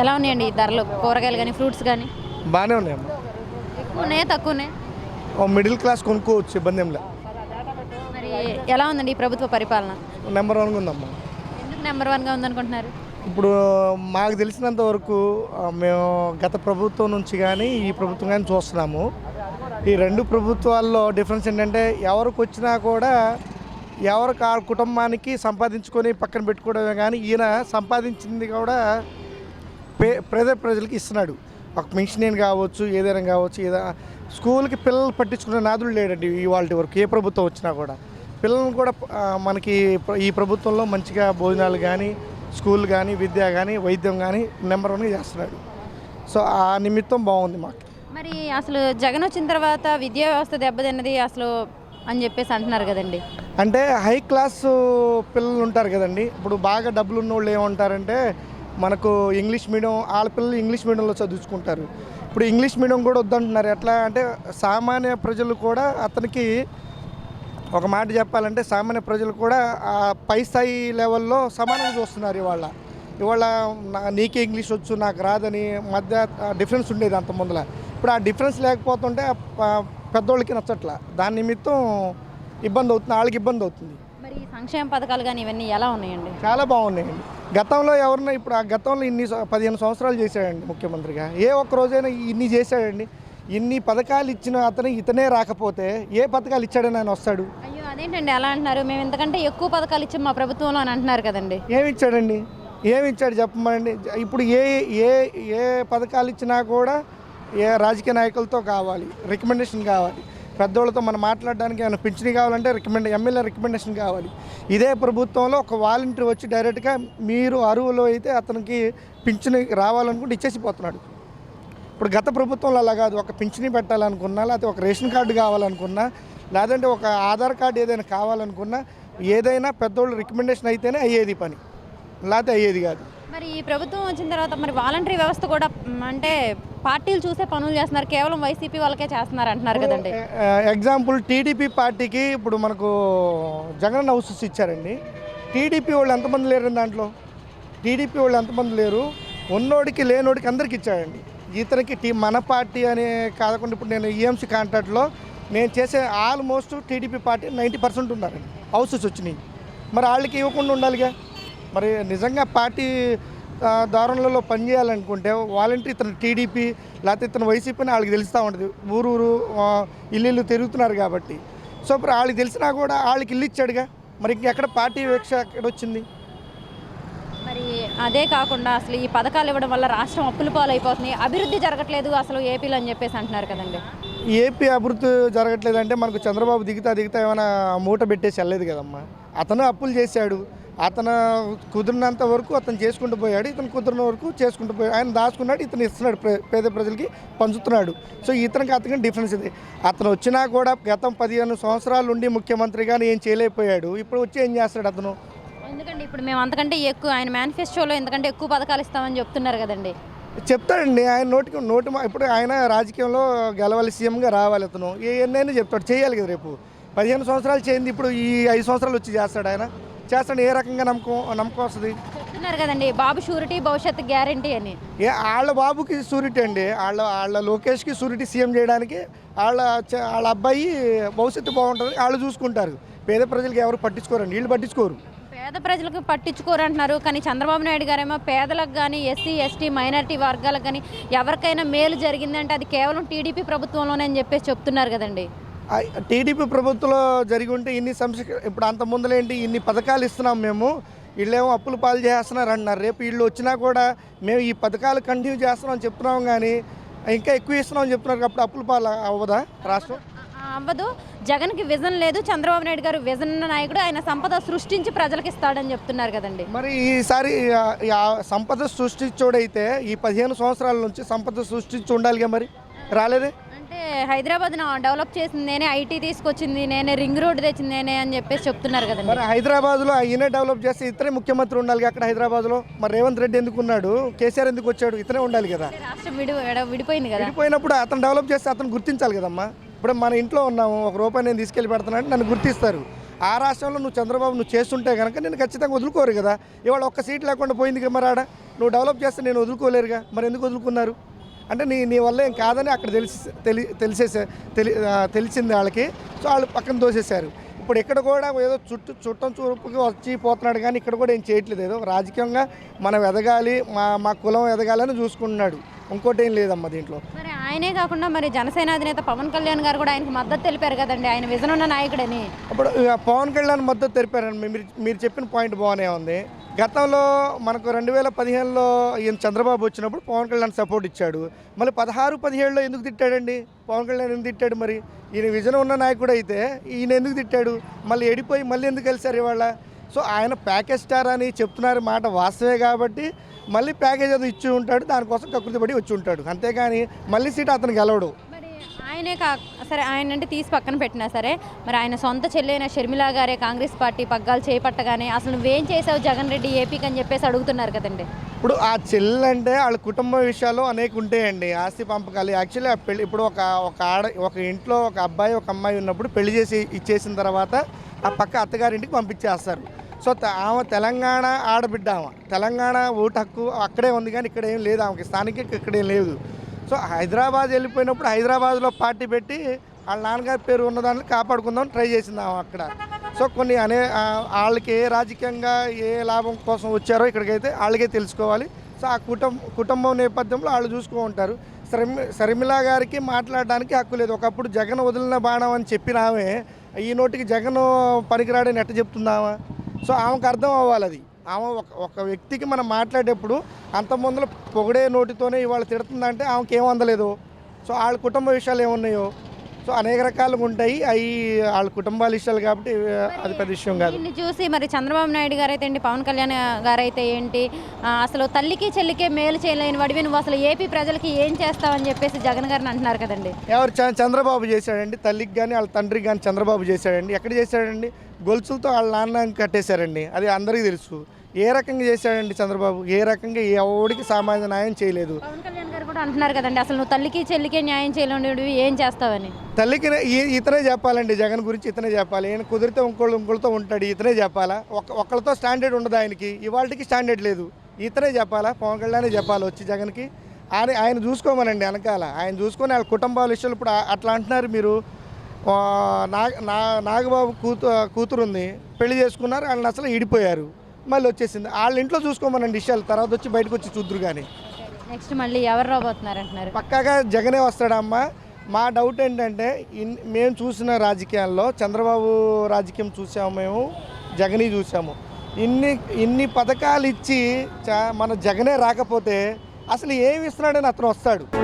ఎలా ఉన్నాయండి ఈ ధరలు? కూరగాయలు కానీ ఫ్రూట్స్ కానీ బాగానే ఉన్నాయమ్మా. ఎక్కువ ఉన్నాయా తక్కువ ఉన్నాయా ఓ మిడిల్ క్లాస్ కొనుక్కోవచ్చు ఇబ్బంది ఏం లే మరి ఎలా ఉందండి ఈ ప్రభుత్వ పరిపాలన? నెంబర్ వన్గా ఉందమ్మా. ఎందుకు నెంబర్ వన్గా ఉందనుకుంటున్నారు? ఇప్పుడు మాకు తెలిసినంత వరకు ఆ, మేము గత ప్రభుత్వం నుంచి కానీ ఈ ప్రభుత్వం కానీ చూస్తున్నాము. ఈ రెండు ప్రభుత్వాల్లో డిఫరెన్స్ ఏంటంటే ఎవరికి వచ్చినా కూడా ఎవరికి ఆ కుటుంబానికి సంపాదించుకొని పక్కన పెట్టుకోవడమే కానీ ఈయన సంపాదించింది కూడా పే పేద ప్రజలకి ఇస్తున్నాడు. ఒక పెన్షన్ కావచ్చు ఏదైనా కావచ్చు ఏదైనా స్కూల్కి పిల్లలు పట్టించుకునే నాదులు లేడండి ఇవాళ వరకు ఏ ప్రభుత్వం వచ్చినా కూడా. పిల్లలను కూడా మనకి ఈ ప్రభుత్వంలో మంచిగా భోజనాలు కానీ స్కూల్ కానీ విద్య కానీ వైద్యం కానీ నెంబర్ వన్గా చేస్తున్నాడు. సో ఆ నిమిత్తం బాగుంది మాకు. మరి అసలు జగన్ వచ్చిన తర్వాత విద్యా వ్యవస్థ దెబ్బతిన్నది అసలు అని చెప్పేసి అంటున్నారు కదండి. అంటే హై క్లాస్ పిల్లలు ఉంటారు కదండి. ఇప్పుడు బాగా డబ్బులు ఉన్న వాళ్ళు ఏమంటారంటే మనకు ఇంగ్లీష్ మీడియం వాళ్ళ పిల్లలు ఇంగ్లీష్ మీడియంలో చదువుకుంటారు. ఇప్పుడు ఇంగ్లీష్ మీడియం కూడా వద్దంటున్నారు. ఎట్లా అంటే సామాన్య ప్రజలు కూడా అతనికి ఒక మాట చెప్పాలంటే సామాన్య ప్రజలు కూడా ఆ పై స్థాయి లెవెల్లో సమానంగా చూస్తున్నారు ఇవాళ. ఇవాళ నీకే ఇంగ్లీష్ వచ్చు నాకు రాదని మధ్య డిఫరెన్స్ ఉండేది అంత ముందల. ఇప్పుడు ఆ డిఫరెన్స్ లేకపోతుంటే పెద్దోళ్ళకి నచ్చట్లా. దాని నిమిత్తం ఇబ్బంది అవుతుంది వాళ్ళకి ఇబ్బంది అవుతుంది. మరి ఈ సంక్షేమ పథకాలు కానీ ఇవన్నీ ఎలా ఉన్నాయండి? చాలా బాగున్నాయండి. గతంలో ఎవరన్నా ఇప్పుడు ఆ గతంలో ఇన్ని పదిహేను సంవత్సరాలు చేశాడండి ముఖ్యమంత్రిగా. ఏ ఒక్క రోజైనా ఇన్ని చేశాడండి. ఇన్ని పథకాలు ఇచ్చిన అతను ఇతనే రాకపోతే ఏ పథకాలు ఇచ్చాడని ఆయన వస్తాడు? అయ్యో అదేంటండి అలా అంటున్నారు? మేము ఇంతకంటే ఎక్కువ పథకాలు ఇచ్చాం మా ప్రభుత్వంలో అని అంటున్నారు కదండి. ఏమి ఇచ్చాడండి? ఏమి ఇచ్చాడు చెప్పమండి? ఇప్పుడు ఏ ఏ ఏ పథకాలు ఇచ్చినా కూడా ఏ రాజకీయ నాయకులతో కావాలి రికమెండేషన్ కావాలి. పెద్దవాళ్ళతో మనం మాట్లాడడానికి ఏమైనా పింఛని కావాలంటే రికమెండ్ ఎమ్మెల్యే రికమెండేషన్ కావాలి. ఇదే ప్రభుత్వంలో ఒక వాలంటీర్ వచ్చి డైరెక్ట్గా మీరు అరువులో అయితే అతనికి పింఛని రావాలనుకుంటే ఇచ్చేసిపోతున్నాడు. ఇప్పుడు గత ప్రభుత్వంలో అలా కాదు. ఒక పింఛని పెట్టాలనుకున్నా లేకపోతే ఒక రేషన్ కార్డు కావాలనుకున్నా లేదంటే ఒక ఆధార్ కార్డు ఏదైనా కావాలనుకున్నా ఏదైనా పెద్దోళ్ళు రికమెండేషన్ అయితేనే అయ్యేది పని. లేకపోతే అయ్యేది కాదు. మరి ఈ ప్రభుత్వం వచ్చిన తర్వాత మరి వాలంటరీ వ్యవస్థ కూడా అంటే పార్టీలు చూసే పనులు చేస్తున్నారు. కేవలం వైసీపీ వాళ్ళకే చేస్తున్నారు అంటున్నారు కదండి. ఎగ్జాంపుల్ టీడీపీ పార్టీకి ఇప్పుడు మనకు జగన్ హౌసెస్ ఇచ్చారండి. టీడీపీ వాళ్ళు ఎంతమంది లేరండి దాంట్లో? టీడీపీ వాళ్ళు ఎంతమంది లేరు? ఉన్నోడికి లేనోడికి అందరికి ఇచ్చాడండి ఇతనికి టీ మన పార్టీ అనే కాకుండా ఇప్పుడు నేను ఈఎంసీ కాంట్రాక్ట్లో నేను చేసే almost TDP party ninety percent ఉన్నారండి. హౌసెస్ వచ్చినాయి. మరి వాళ్ళకి ఇవ్వకుండా ఉండాలిగా? మరి నిజంగా పార్టీ దారుణాలలో పనిచేయాలనుకుంటే వాలంటీర్ ఇతను టీడీపీ లేకపోతే ఇతను వైసీపీని వాళ్ళకి తెలుస్తూ ఉంటుంది. ఊరు ఊరు ఆ, ఇల్లు ఇల్లు తిరుగుతున్నారు కాబట్టి. సో ఇప్పుడు వాళ్ళకి తెలిసినా కూడా వాళ్ళకి ఇల్లు ఇచ్చాడుగా? మరి ఇంకెక్కడ పార్టీ వివక్ష ఎక్కడ వచ్చింది? మరి అదే కాకుండా అసలు ఈ పథకాలు ఇవ్వడం వల్ల రాష్ట్రం అప్పుల పాలైపోతుంది అభివృద్ధి జరగట్లేదు అసలు ఏపీలో అని చెప్పేసి అంటున్నారు కదండి. ఏపీ అభివృద్ధి జరగట్లేదంటే మనకు చంద్రబాబు దిగుతా దిగుతా ఏమైనా మూట పెట్టేసి వెళ్ళలేదు కదమ్మా. అతను అప్పులు చేశాడు. అతను కుదిరినంత వరకు అతను చేసుకుంటూ పోయాడు ఇతను కుదిరిన వరకు చేసుకుంటూ పోయాడు. ఆయన దాచుకున్నాడు ఇతను ఇస్తున్నాడు పేద ప్రజలకి పంచుతున్నాడు. సో ఇతనికి అతనికి డిఫరెన్స్ ఇది. అతను వచ్చినా కూడా గతం పదిహేను సంవత్సరాలు ఉండి ముఖ్యమంత్రిగానే ఏం చేయలేకపోయాడు. ఇప్పుడు వచ్చి ఏం చేస్తాడు అతను? ఎందుకంటే ఇప్పుడు మేము అంతకంటే ఎక్కువ ఆయన మేనిఫెస్టోలో ఎందుకంటే ఎక్కువ పథకాలు ఇస్తామని చెప్తున్నారు కదండి. చెప్తాడండి. ఆయన నోటికి నోటి ఇప్పుడు ఆయన రాజకీయంలో గెలవాలి సీఎంగా రావాలి అతను. ఎన్నైనా చెప్తాడు. చేయాలి కదా రేపు. పదిహేను సంవత్సరాలు చేయింది ఇప్పుడు ఈ ఐదు సంవత్సరాలు వచ్చి చేస్తాడు ఆయన. చేస్తాడు ఏ రకంగా నమ్మకం నమ్మకం వస్తుంది? చెప్తున్నారు కదండి బాబు షూరిటీ భవిష్యత్తు గ్యారంటీ అని. ఏ వాళ్ళ బాబుకి సూరిటీ అండి. వాళ్ళ వాళ్ళ లోకేష్కి సూరిటీ సీఎం చేయడానికి వాళ్ళ వాళ్ళ అబ్బాయి భవిష్యత్తు బాగుంటుంది వాళ్ళు చూసుకుంటారు. పేద ప్రజలకి ఎవరు పట్టించుకోరండి వీళ్ళు పట్టించుకోరు. పేద ప్రజలకు పట్టించుకోరు అంటున్నారు. కానీ చంద్రబాబు నాయుడు గారేమో పేదలకు కానీ ఎస్సీ ఎస్టీ మైనారిటీ వర్గాలకు కానీ ఎవరికైనా మేలు జరిగిందంటే అది కేవలం టీడీపీ ప్రభుత్వంలోనే అని చెప్పేసి చెప్తున్నారు కదండి. టీడీపీ ప్రభుత్వంలో జరిగి ఉంటే ఇన్ని సంస్థ ఇప్పుడు అంత ముందులేంటి ఇన్ని పథకాలు ఇస్తున్నాం మేము. వీళ్ళేమో అప్పులు పాలు చేస్తున్నారు అంటున్నారు. రేపు వీళ్ళు వచ్చినా కూడా మేము ఈ పథకాలు కంటిన్యూ చేస్తున్నాం అని చెప్తున్నాం కానీ ఇంకా ఎక్కువ ఇస్తున్నాం అని చెప్తున్నారు అప్పుడు అప్పుల పాలు అవ్వదా రాష్ట్రం? అవ్వదు. జగన్కి విజన్ లేదు. చంద్రబాబు నాయుడు గారు విజన్ నాయకుడు ఆయన సంపద సృష్టించి ప్రజలకు ఇస్తాడని చెప్తున్నారు కదండి. మరి ఈసారి సంపద సృష్టించోడైతే ఈ పదిహేను సంవత్సరాల నుంచి సంపద సృష్టించి ఉండాలిగా మరి? రాలేదే? హైదరాబాద్ డెవలప్ చేసింది నేనే ఐటీ తీసుకొచ్చింది నేనే రింగ్ రోడ్ తెచ్చింది నేనే అని చెప్పేసి చెప్తున్నారు కదండి. మరి హైదరాబాద్లో ఈయనే డెవలప్ చేస్తే ఇతనే ముఖ్యమంత్రి ఉండాలి అక్కడ హైదరాబాద్లో. మరి రేవంత్ రెడ్డి ఎందుకు ఉన్నాడు? కేసీఆర్ ఎందుకు వచ్చాడు? ఇతనే ఉండాలి కదా. రాష్ట్రం విడి విడ- విడిపోయింది కదా. విడిపోయినప్పుడు అతను డెవలప్ చేస్తే అతను గుర్తించాలి కదమ్మా. ఇప్పుడు మన ఇంట్లో ఉన్నాము ఒక రూపాయి నేను తీసుకెళ్ళి పెడుతున్నాను నన్ను గుర్తిస్తారు. ఆ రాష్ట్రంలో నువ్వు చంద్రబాబు నువ్వు చేస్తుంటే కనుక నేను ఖచ్చితంగా వదులుకోరు కదా. ఇవాళ ఒక్క సీట్ లేకుండా పోయింది కదా మరి ఆడ. నువ్వు డెవలప్ చేస్తే నేను వదులుకోలేరుగా. మరి ఎందుకు వదులుకున్నారు? అంటే నీ నీ వల్ల ఏం కాదని అక్కడ తెలిసి తెలి తెలిసేసే తెలి తెలిసింది వాళ్ళకి. సో వాళ్ళు పక్కన దోసేశారు ఇప్పుడు ఇక్కడ కూడా ఏదో చుట్టూ చుట్టం చూపుకి వచ్చి పోతున్నాడు కానీ ఇక్కడ కూడా ఏం చేయట్లేదు. ఏదో రాజకీయంగా మనం ఎదగాలి మా మా కులం ఎదగాలని చూసుకుంటున్నాడు. ఇంకోటి ఏం లేదమ్మా దీంట్లో. మరి ఆయనే కాకుండా మరి జనసేన అధినేత పవన్ కళ్యాణ్ గారు కూడా ఆయనకు మద్దతు తెలిపారు కదండి. ఆయన విజన్ ఉన్న నాయకుడని. అప్పుడు పవన్ కళ్యాణ్ మద్దతు తెలిపారండి మీరు మీరు చెప్పిన పాయింట్ బాగానే ఉంది. గతంలో మనకు రెండు వేల పదిహేనులో ఈయన చంద్రబాబు వచ్చినప్పుడు పవన్ కళ్యాణ్ సపోర్ట్ ఇచ్చాడు. మళ్ళీ పదహారు పదిహేడులో ఎందుకు తిట్టాడండి? పవన్ కళ్యాణ్ ఎందుకు తిట్టాడు మరి? ఈయన విజన్ ఉన్న నాయకుడు అయితే ఈయన ఎందుకు తిట్టాడు? మళ్ళీ ఎడిపోయి మళ్ళీ ఎందుకు కలిశారు ఇవాళ? సో ఆయన ప్యాకేజ్ స్టార్ అని చెప్తున్నారు మాట వాస్తవే కాబట్టి మళ్ళీ ప్యాకేజ్ అది ఇచ్చి ఉంటాడు దానికోసం కకృతి పడి వచ్చి ఉంటాడు. అంతేగాని మళ్ళీ సీట్ అతను గెలవడు ఆయనే కా సరే ఆయన అంటే తీసి పక్కన పెట్టినా సరే మరి ఆయన సొంత చెల్లైన షర్మిలా గారే కాంగ్రెస్ పార్టీ పగ్గాలు చేపట్టగానే అసలు నువ్వేం చేసావు జగన్ రెడ్డి ఏపీకి అని చెప్పేసి అడుగుతున్నారు కదండి. ఇప్పుడు ఆ చెల్లి అంటే వాళ్ళ కుటుంబ విషయాలు అనేక ఉంటాయండి. ఆస్తి పంపకాలు. యాక్చువల్లీ ఆ పెళ్ళి ఇప్పుడు ఒక ఒక ఆడ ఒక ఇంట్లో ఒక అబ్బాయి ఒక అమ్మాయి ఉన్నప్పుడు పెళ్ళి చేసి ఇచ్చేసిన తర్వాత ఆ పక్క అత్తగారింటికి పంపించేస్తారు. సో ఆమె తెలంగాణ ఆడబిడ్డ ఆమె. తెలంగాణ ఓటు హక్కు అక్కడే ఉంది కానీ ఇక్కడ ఏం లేదు ఆమెకి. స్థానిక ఇక్కడేం లేదు. సో హైదరాబాద్ వెళ్ళిపోయినప్పుడు హైదరాబాద్లో పార్టీ పెట్టి వాళ్ళ నాన్నగారి పేరు ఉన్నదాన్ని కాపాడుకుందాం ట్రై చేసింది ఆమె అక్కడ. సో కొన్ని అనే వాళ్ళకి ఏ రాజకీయంగా ఏ లాభం కోసం వచ్చారో ఇక్కడికైతే వాళ్ళకే తెలుసుకోవాలి. సో ఆ కుటుంబం కుటుంబం నేపథ్యంలో వాళ్ళు చూసుకో ఉంటారు శర్మి శర్మిల గారికి మాట్లాడడానికి హక్కు లేదు. ఒకప్పుడు జగన్ వదిలిన బాణం అని చెప్పిన ఆమె ఈ నోటికి జగన్ పనికిరాడని ఎట్ట చెప్తుందామా సో ఆమెకు అర్థం అవ్వాలి అది. ఆమె ఒక ఒక వ్యక్తికి మనం మాట్లాడేటప్పుడు అంత ముందులో పొగడే నోటితోనే ఇవాళ తిడుతుందంటే ఆమెకి ఏం అందలేదు. సో వాళ్ళ కుటుంబ విషయాలు ఏమున్నాయో? సో అనేక రకాలుగా ఉంటాయి. అవి వాళ్ళ కుటుంబాల విషయాలు కాబట్టి అది పెద్ద విషయం కాదు. దీన్ని చూసి మరి చంద్రబాబు నాయుడు గారు అయితే ఏంటి పవన్ కళ్యాణ్ గారు అయితే ఏంటి అసలు తల్లికి చెల్లికే మేలు చేయలేని వాడివి. నువ్వు అసలు ఏపీ ప్రజలకి ఏం చేస్తావని చెప్పేసి జగన్ గారిని అంటున్నారు కదండి. ఎవరు చంద్రబాబు చేశాడండి తల్లికి కానీ వాళ్ళ తండ్రికి కానీ చంద్రబాబు చేశాడండి. ఎక్కడ చేశాడండి? గొలుసులతో వాళ్ళ నాన్న కట్టేశారండి. అది అందరికీ తెలుసు. ఏ రకంగా చేశాడండి చంద్రబాబు? ఏ రకంగా ఎవడికి సామాజిక న్యాయం చేయలేదు. పవన్ కళ్యాణ్ గారు కూడా అంటున్నారు కదండి అసలు నువ్వు తల్లికి చెల్లికే న్యాయం చేయలేనివి ఏం చేస్తావని? తల్లికి ఈ- ఇతనే చెప్పాలండి జగన్ గురించి ఇతనే చెప్పాలి. ఈయన కుదిరితే ఇంకోళ్ళు ఇంకోళ్ళతో ఉంటాడు ఇతనే చెప్పాలా? ఒక ఒకళ్ళతో స్టాండర్డ్ ఉండదు ఆయనకి ఇవాళకి స్టాండర్డ్ లేదు. ఇతనే చెప్పాలా? పవన్ కళ్యాణే చెప్పాలి వచ్చి జగన్కి. ఆయన ఆయన చూసుకోమనండి వెనకాల. ఆయన చూసుకొని వాళ్ళ కుటుంబాల విషయాలు ఇప్పుడు ఆ- అట్లా అంటున్నారు మీరు. ఆ, నాగ నా నాగబాబు కూతు కూతురు ఉంది పెళ్ళి చేసుకున్నారు వాళ్ళని అసలు ఇడిపోయారు. మళ్ళీ వచ్చేసింది. వాళ్ళ ఇంట్లో చూసుకోమనండి విషయాలు. తర్వాత వచ్చి బయటకు వచ్చి చూద్దరు కానీ నెక్స్ట్ మళ్ళీ ఎవరు రాబోతున్నారు అంటున్నారు? పక్కాగా జగనే వస్తాడమ్మా. మా డౌట్ ఏంటంటే ఇన్ మేము చూసిన రాజకీయాల్లో చంద్రబాబు రాజకీయం చూసాము మేము జగని చూసాము. ఇన్ని ఇన్ని పథకాలు ఇచ్చి చ- మన జగనే రాకపోతే అసలు ఏమి ఇస్తున్నాడని అతను వస్తాడు.